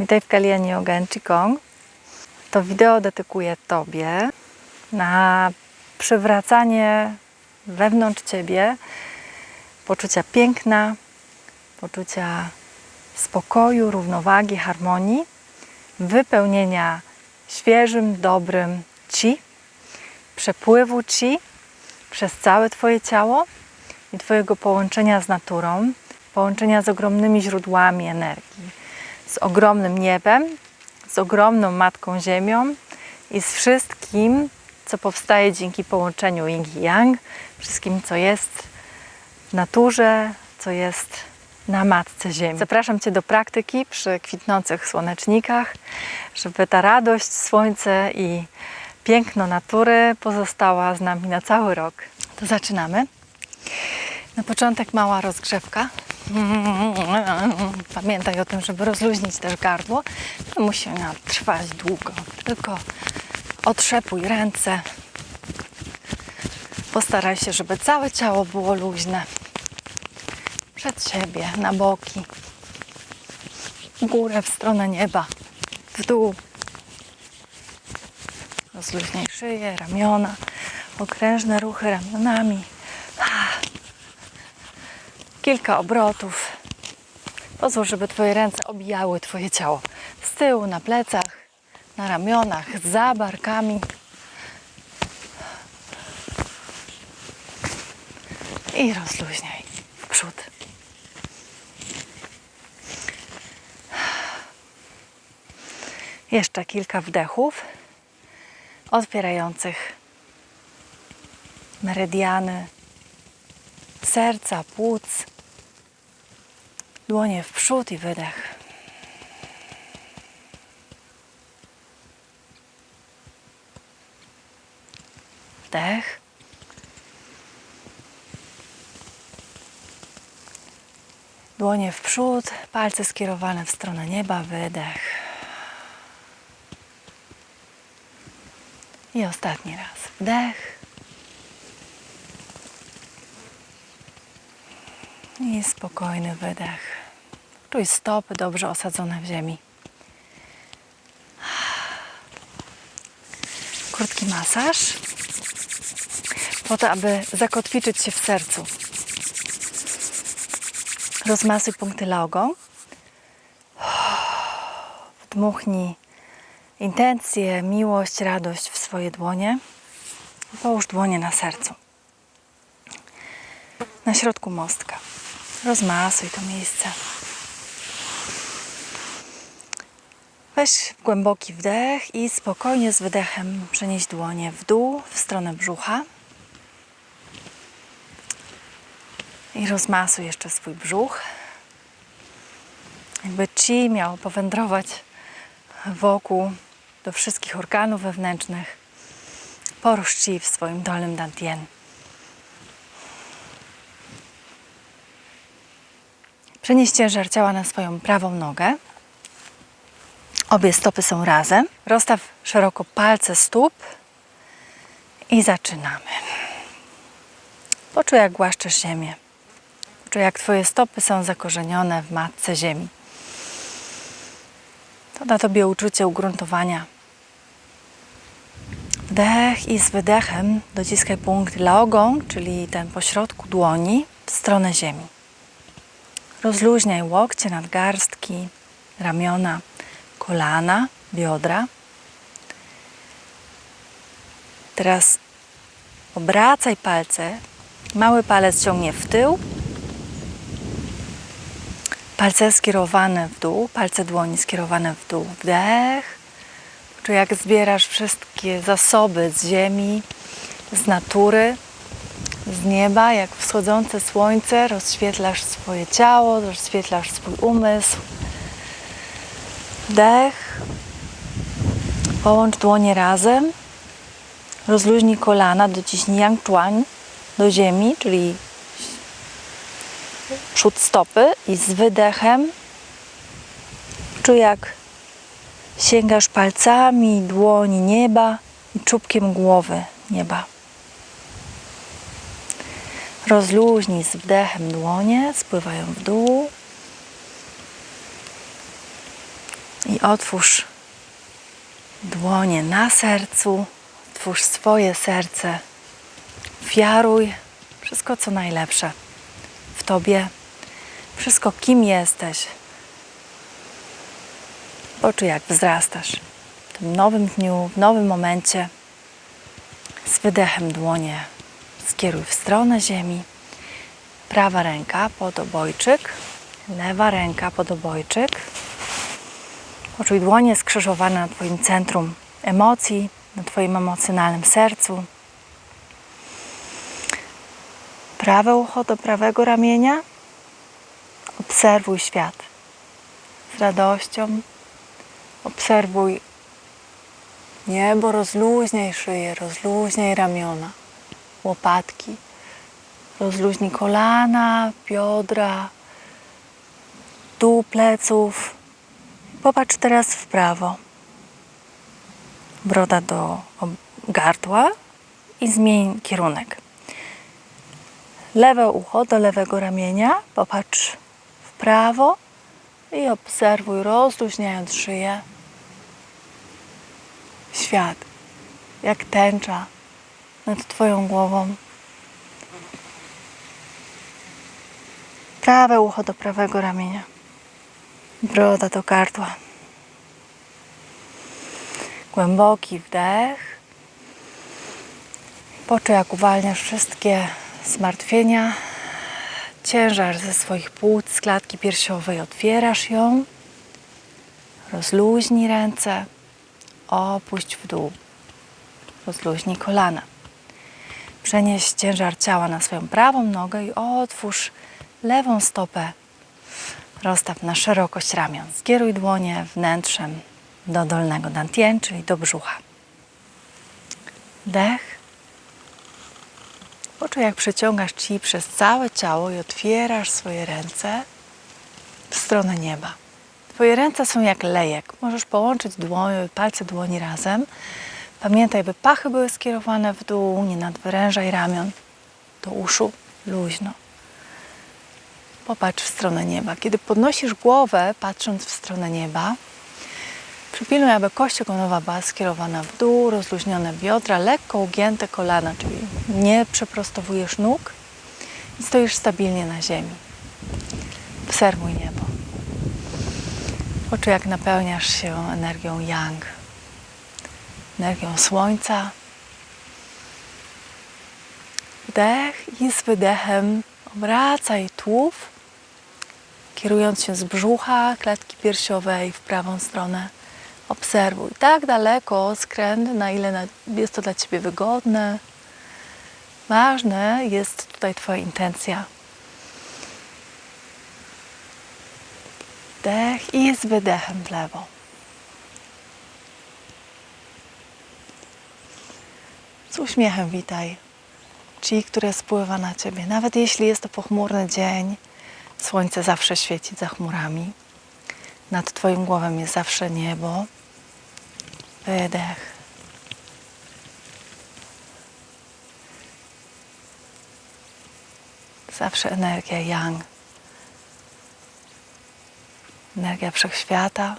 Witaj w Kalianie Yoga Qigong. To wideo dedykuję Tobie na przywracanie wewnątrz Ciebie poczucia piękna, poczucia spokoju, równowagi, harmonii, wypełnienia świeżym, dobrym ci, przepływu ci przez całe Twoje ciało i Twojego połączenia z naturą, połączenia z ogromnymi źródłami energii, z ogromnym niebem, z ogromną Matką Ziemią i z wszystkim, co powstaje dzięki połączeniu Yin i Yang, wszystkim, co jest w naturze, co jest na Matce Ziemi. Zapraszam Cię do praktyki przy kwitnących słonecznikach, żeby ta radość, słońce i piękno natury pozostała z nami na cały rok. To zaczynamy. Na początek mała rozgrzewka. Pamiętaj o tym, żeby rozluźnić też gardło. To musi ona trwać długo. Tylko otrzepuj ręce. Postaraj się, żeby całe ciało było luźne. Przed siebie, na boki. W górę, w stronę nieba. W dół. Rozluźnij szyję, ramiona. Okrężne ruchy ramionami. Kilka obrotów. Pozwól, żeby Twoje ręce obijały Twoje ciało. Z tyłu, na plecach, na ramionach, za barkami. I rozluźniaj w przód. Jeszcze kilka wdechów otwierających meridiany serca, płuc. Dłonie w przód i wydech. Wdech. Dłonie w przód, palce skierowane w stronę nieba, wydech. I ostatni raz. Wdech. I spokojny wydech. Czuj stopy dobrze osadzone w ziemi. Krótki masaż po to, aby zakotwiczyć się w sercu. Rozmasuj punkty laogą. Wdmuchnij intencje, miłość, radość w swoje dłonie. Połóż dłonie na sercu. Na środku mostka. Rozmasuj to miejsce. Weź głęboki wdech i spokojnie z wydechem przenieś dłonie w dół, w stronę brzucha. I rozmasuj jeszcze swój brzuch. Jakby chi miał powędrować wokół do wszystkich organów wewnętrznych. Porusz chi w swoim dolnym dantien. Przenieś ciężar ciała na swoją prawą nogę. Obie stopy są razem. Rozstaw szeroko palce stóp i zaczynamy. Poczuj, jak głaszczesz ziemię. Poczuj, jak Twoje stopy są zakorzenione w matce ziemi. To da Tobie uczucie ugruntowania. Wdech i z wydechem dociskaj punkt laogą, czyli ten pośrodku dłoni, w stronę ziemi. Rozluźniaj łokcie, nadgarstki, ramiona, kolana, biodra. Teraz obracaj palce. Mały palec ciągnie w tył. Palce skierowane w dół, palce dłoni skierowane w dół. Wdech. Czuj jak zbierasz wszystkie zasoby z ziemi, z natury z nieba, jak wschodzące słońce, rozświetlasz swoje ciało, rozświetlasz swój umysł. Wdech. Połącz dłonie razem. Rozluźnij kolana, dociśnij yang do ziemi, czyli przód stopy i z wydechem czuj jak sięgasz palcami dłoni nieba i czubkiem głowy nieba. Rozluźnij z wdechem dłonie, spływają w dół. I otwórz dłonie na sercu, otwórz swoje serce. Wiaruj wszystko, co najlepsze w Tobie, wszystko, kim jesteś. Poczuj, jak wzrastasz w tym nowym dniu, w nowym momencie. Z wydechem dłonie skieruj w stronę ziemi. Prawa ręka pod obojczyk, lewa ręka pod obojczyk. Poczuj dłonie skrzyżowane na Twoim centrum emocji, na Twoim emocjonalnym sercu. Prawe ucho do prawego ramienia. Obserwuj świat z radością. Obserwuj niebo, rozluźniaj szyję, rozluźniaj ramiona, łopatki. Rozluźnij kolana, biodra, dół pleców. Popatrz teraz w prawo. Broda do gardła i zmień kierunek. Lewe ucho do lewego ramienia. Popatrz w prawo i obserwuj, rozluźniając szyję. Świat, jak tęcza nad Twoją głową. Prawe ucho do prawego ramienia. Broda do gardła. Głęboki wdech. Poczuj, jak uwalniasz wszystkie zmartwienia, ciężar ze swoich płuc, z klatki piersiowej. Otwierasz ją. Rozluźnij ręce. Opuść w dół. Rozluźnij kolana. Przenieś ciężar ciała na swoją prawą nogę i otwórz lewą stopę. Rozstaw na szerokość ramion. Skieruj dłonie wnętrzem do dolnego dantien, czyli do brzucha. Wdech. Poczuj, jak przeciągasz ci przez całe ciało i otwierasz swoje ręce w stronę nieba. Twoje ręce są jak lejek. Możesz połączyć dłonie, palce dłoni razem. Pamiętaj, by pachy były skierowane w dół, nie nadwyrężaj ramion do uszu, luźno. Popatrz w stronę nieba. Kiedy podnosisz głowę, patrząc w stronę nieba, przypilnuj, aby kość ogonowa była skierowana w dół, rozluźnione biodra, lekko ugięte kolana, czyli nie przeprostowujesz nóg i stoisz stabilnie na ziemi. Obserwuj niebo. Poczuj, jak napełniasz się energią yang, energią słońca. Wdech i z wydechem obracaj tułów, kierując się z brzucha, klatki piersiowej w prawą stronę. Obserwuj tak daleko skręt, na ile jest to dla Ciebie wygodne. Ważne jest tutaj Twoja intencja. Wdech i z wydechem w lewo. Z uśmiechem witaj ci, które spływa na ciebie. Nawet jeśli jest to pochmurny dzień, słońce zawsze świeci za chmurami. Nad Twoim głową jest zawsze niebo. Wydech. Zawsze energia yang. Energia wszechświata.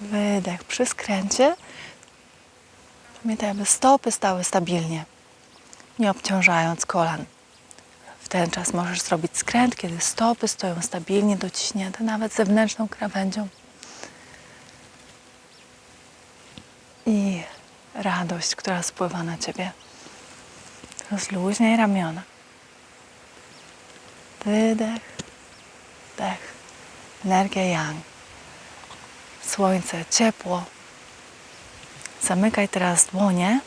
Wydech przy skręcie. Pamiętaj, aby stopy stały stabilnie, nie obciążając kolan. W ten czas możesz zrobić skręt, kiedy stopy stoją stabilnie dociśnięte, nawet zewnętrzną krawędzią. I radość, która spływa na ciebie. Rozluźniaj ramiona. Wydech, wdech. Energia yang. Słońce, ciepło. Zamykaj teraz dłonie.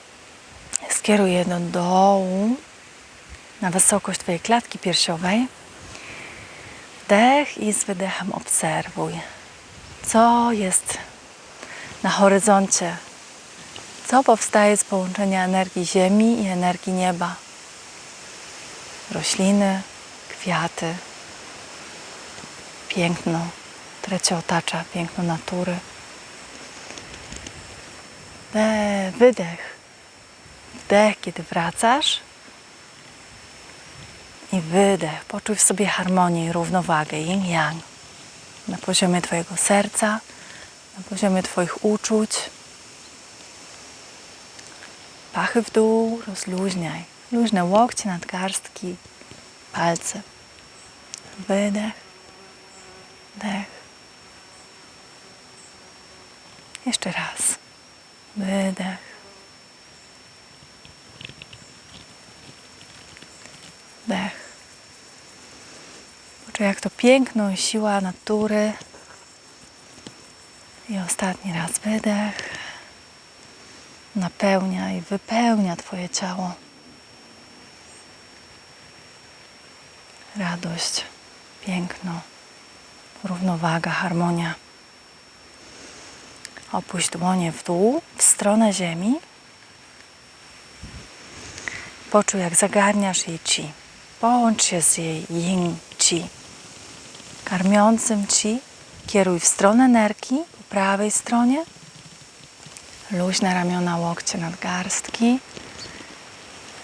Skieruj je do dołu na wysokość Twojej klatki piersiowej. Wdech i z wydechem obserwuj, co jest na horyzoncie, co powstaje z połączenia energii Ziemi i energii nieba. Rośliny, kwiaty, piękno, które Cię otacza, piękno natury. Wdech, wydech. Wdech, kiedy wracasz. I wydech. Poczuj w sobie harmonię i równowagę yin-yang. na poziomie Twojego serca, na poziomie Twoich uczuć. Pachy w dół, rozluźniaj. Luźne łokcie, nadgarstki, palce. Wydech, wdech. Jeszcze raz. Wydech. Wdech. Poczuj jak to piękno i siła natury. I ostatni raz wydech. Napełnia i wypełnia Twoje ciało. Radość, piękno, równowaga, harmonia. Opuść dłonie w dół, w stronę ziemi. Poczuj, jak zagarniasz jej chi. Połącz się z jej yin chi. Karmiącym chi kieruj w stronę nerki, po prawej stronie. Luźne ramiona, łokcie, nadgarstki.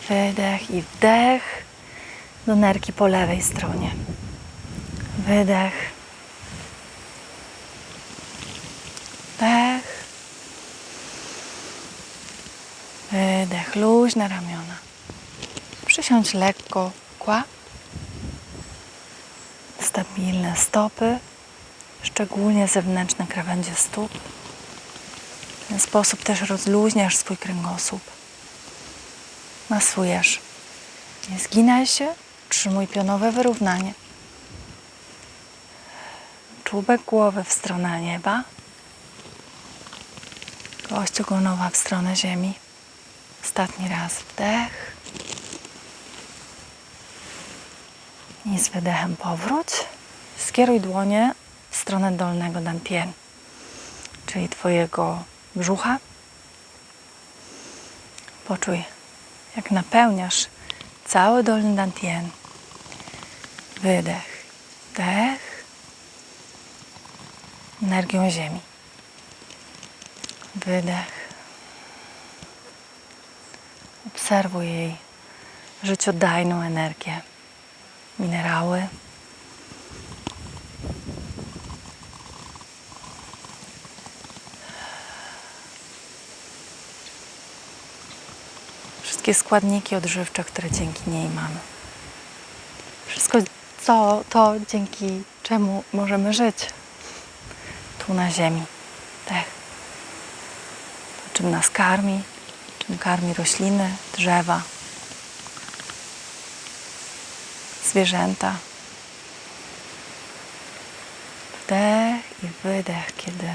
Wydech i wdech do nerki po lewej stronie. Wydech. Wdech. Wydech. Luźne ramiona. Przysiądź lekko kła. Stabilne stopy, szczególnie zewnętrzne krawędzie stóp. W ten sposób też rozluźniasz swój kręgosłup. Masujesz. Nie zginaj się, utrzymuj pionowe wyrównanie. Czubek głowy w stronę nieba. Kość ogonowa w stronę ziemi. Ostatni raz wdech. I z wydechem powróć. Skieruj dłonie w stronę dolnego dantien, czyli Twojego brzucha. Poczuj, jak napełniasz cały dolny dantien. Wydech, wdech. Energią ziemi. Wydech. Obserwuj jej życiodajną energię. Minerały. Wszystkie składniki odżywcze, które dzięki niej mamy. Wszystko co, to, dzięki czemu możemy żyć tu na ziemi. Tak. To, czym nas karmi, czym karmi rośliny, drzewa, zwierzęta. Wdech i wydech, kiedy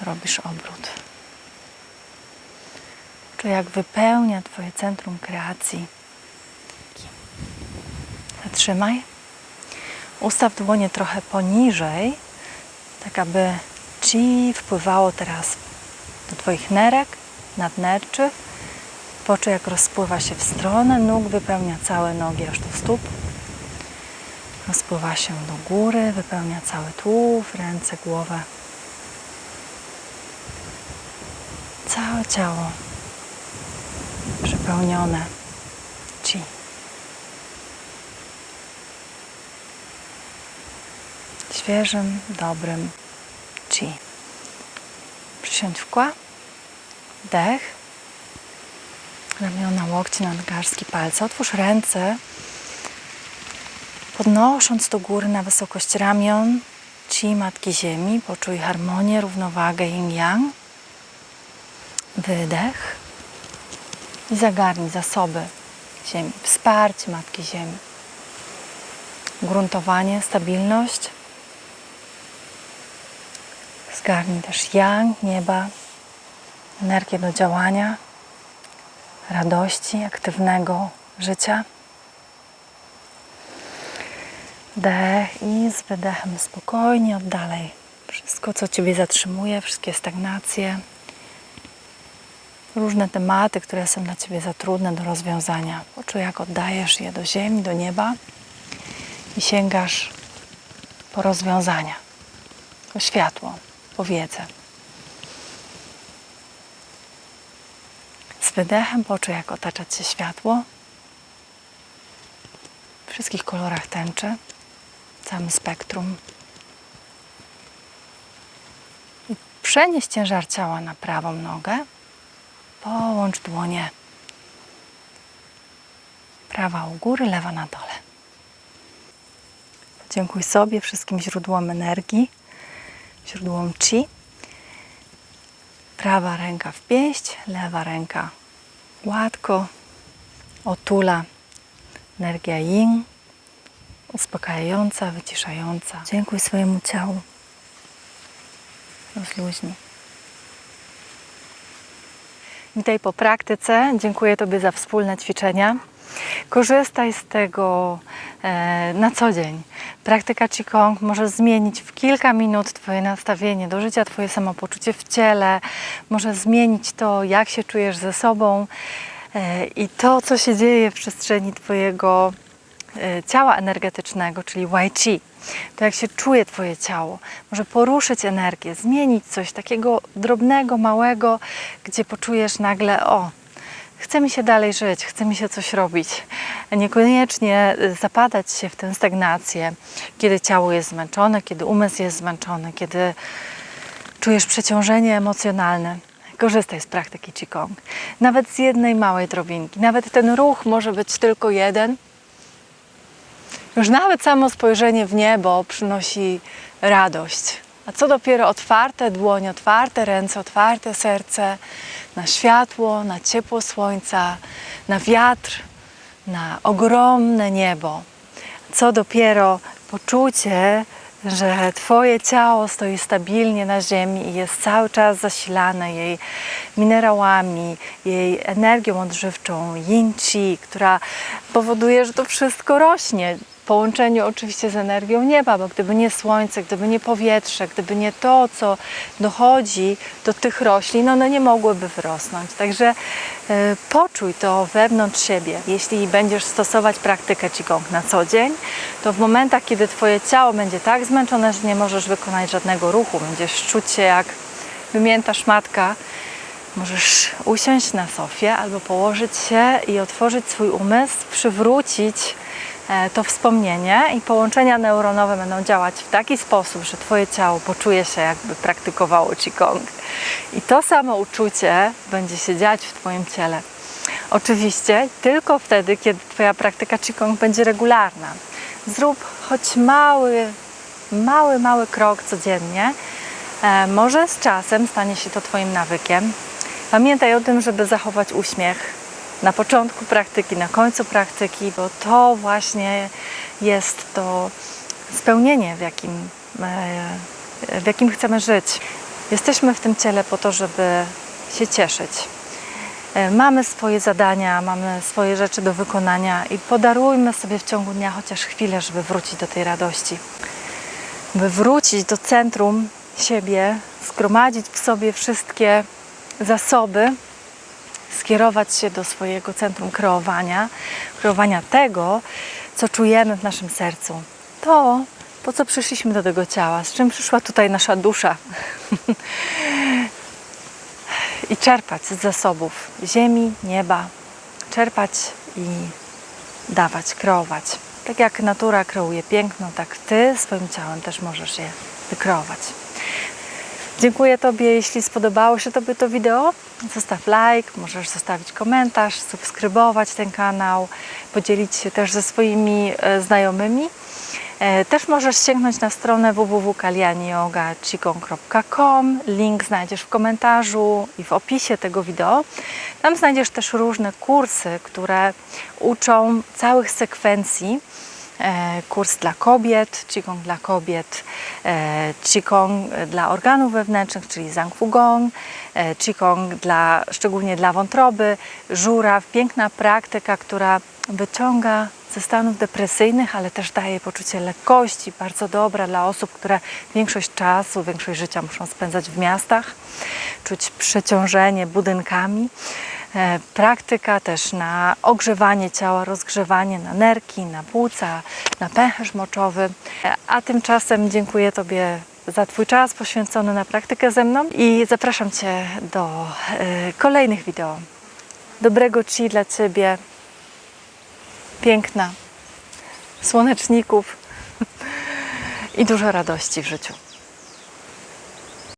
robisz obrót. Czuj, jak wypełnia Twoje centrum kreacji. Zatrzymaj. Ustaw dłonie trochę poniżej, tak aby chi wpływało teraz do Twoich nerek, nadnerczy. Poczuj, jak rozpływa się w stronę nóg, wypełnia całe nogi aż do stóp. Rozpływa się do góry, wypełnia cały tułów, ręce, głowę. Całe ciało przepełnione chi. Świeżym, dobrym chi. Przysiądź w kła. Dech. Ramiona, łokcie, nadgarstki, palce. Otwórz ręce Podnosząc do góry na wysokość ramion Ci Matki Ziemi, poczuj harmonię, równowagę yin-yang. Wydech i zagarnij zasoby Ziemi, wsparcie Matki Ziemi. Gruntowanie, stabilność. Zgarnij też yang, nieba, energię do działania, radości, aktywnego życia. Wdech i z wydechem spokojnie oddalej wszystko, co Ciebie zatrzymuje, wszystkie stagnacje, różne tematy, które są dla Ciebie za trudne do rozwiązania. Poczuj, jak oddajesz je do ziemi, do nieba i sięgasz po rozwiązania, po światło, po wiedzę. Z wydechem poczuj, jak otacza Cię światło w wszystkich kolorach tęczy całym spektrum. Przenieś ciężar ciała na prawą nogę. Połącz dłonie. Prawa u góry, lewa na dole. Podziękuj sobie, wszystkim źródłom energii, źródłom chi. Prawa ręka w pięść, lewa ręka gładko otula. Energia yin, uspokajająca, wyciszająca. Dziękuj swojemu ciału. Rozluźnij. Witaj po praktyce. Dziękuję Tobie za wspólne ćwiczenia. Korzystaj z tego e, na co dzień. Praktyka Qigong może zmienić w kilka minut Twoje nastawienie do życia, Twoje samopoczucie w ciele, może zmienić to, jak się czujesz ze sobą e, i to, co się dzieje w przestrzeni Twojego ciała energetycznego, czyli Y Chi. To jak się czuje Twoje ciało, może poruszyć energię, zmienić coś takiego drobnego, małego, gdzie poczujesz nagle, o, chce mi się dalej żyć, chce mi się coś robić. Niekoniecznie y, zapadać się w tę stagnację, kiedy ciało jest zmęczone, kiedy umysł jest zmęczony, kiedy czujesz przeciążenie emocjonalne. Korzystaj z praktyki Qigong. Nawet z jednej małej drobinki. Nawet ten ruch może być tylko jeden. Już nawet samo spojrzenie w niebo przynosi radość. A co dopiero otwarte dłonie, otwarte ręce, otwarte serce na światło, na ciepło słońca, na wiatr, na ogromne niebo. Co dopiero poczucie, że Twoje ciało stoi stabilnie na ziemi i jest cały czas zasilane jej minerałami, jej energią odżywczą, yin chi, która powoduje, że to wszystko rośnie. Połączeniu oczywiście z energią nieba, bo gdyby nie słońce, gdyby nie powietrze, gdyby nie to, co dochodzi do tych roślin, one nie mogłyby wyrosnąć. Także e, poczuj to wewnątrz siebie. Jeśli będziesz stosować praktykę Qigong na co dzień, to w momentach, kiedy Twoje ciało będzie tak zmęczone, że nie możesz wykonać żadnego ruchu, będziesz czuć się jak wymięta szmatka, możesz usiąść na sofie albo położyć się i otworzyć swój umysł, przywrócić to wspomnienie i połączenia neuronowe będą działać w taki sposób, że Twoje ciało poczuje się jakby praktykowało Qigong. I to samo uczucie będzie się dziać w Twoim ciele. Oczywiście tylko wtedy, kiedy Twoja praktyka Qigong będzie regularna. Zrób choć mały, mały, mały krok codziennie. E, może z czasem stanie się to Twoim nawykiem. Pamiętaj o tym, żeby zachować uśmiech na początku praktyki, na końcu praktyki, bo to właśnie jest to spełnienie, w jakim, e, w jakim chcemy żyć. Jesteśmy w tym ciele po to, żeby się cieszyć. E, Mamy swoje zadania, mamy swoje rzeczy do wykonania i podarujmy sobie w ciągu dnia chociaż chwilę, żeby wrócić do tej radości. By wrócić do centrum siebie, zgromadzić w sobie wszystkie zasoby, skierować się do swojego centrum kreowania, kreowania tego, co czujemy w naszym sercu. To, po co przyszliśmy do tego ciała, z czym przyszła tutaj nasza dusza. I czerpać z zasobów ziemi, nieba, czerpać i dawać, kreować. Tak jak natura kreuje piękno, tak ty swoim ciałem też możesz je wykreować. Dziękuję Tobie, jeśli spodobało się Tobie to wideo. Zostaw like, możesz zostawić komentarz, subskrybować ten kanał, podzielić się też ze swoimi e, znajomymi. E, Też możesz sięgnąć na stronę www.kalianiyogachigong.com. Link znajdziesz w komentarzu i w opisie tego wideo. Tam znajdziesz też różne kursy, które uczą całych sekwencji kurs dla kobiet, Qigong dla kobiet, e, Qigong dla organów wewnętrznych, czyli Zhang Gong, e, Qigong dla, szczególnie dla wątroby, żuraw, piękna praktyka, która wyciąga ze stanów depresyjnych, ale też daje poczucie lekkości, bardzo dobra dla osób, które większość czasu, większość życia muszą spędzać w miastach, czuć przeciążenie budynkami. E, Praktyka też na ogrzewanie ciała, rozgrzewanie na nerki, na płuca, na pęcherz moczowy. E, A tymczasem dziękuję Tobie za Twój czas poświęcony na praktykę ze mną i zapraszam Cię do e, kolejnych wideo. Dobrego Ci dla Ciebie, piękna, słoneczników i dużo radości w życiu.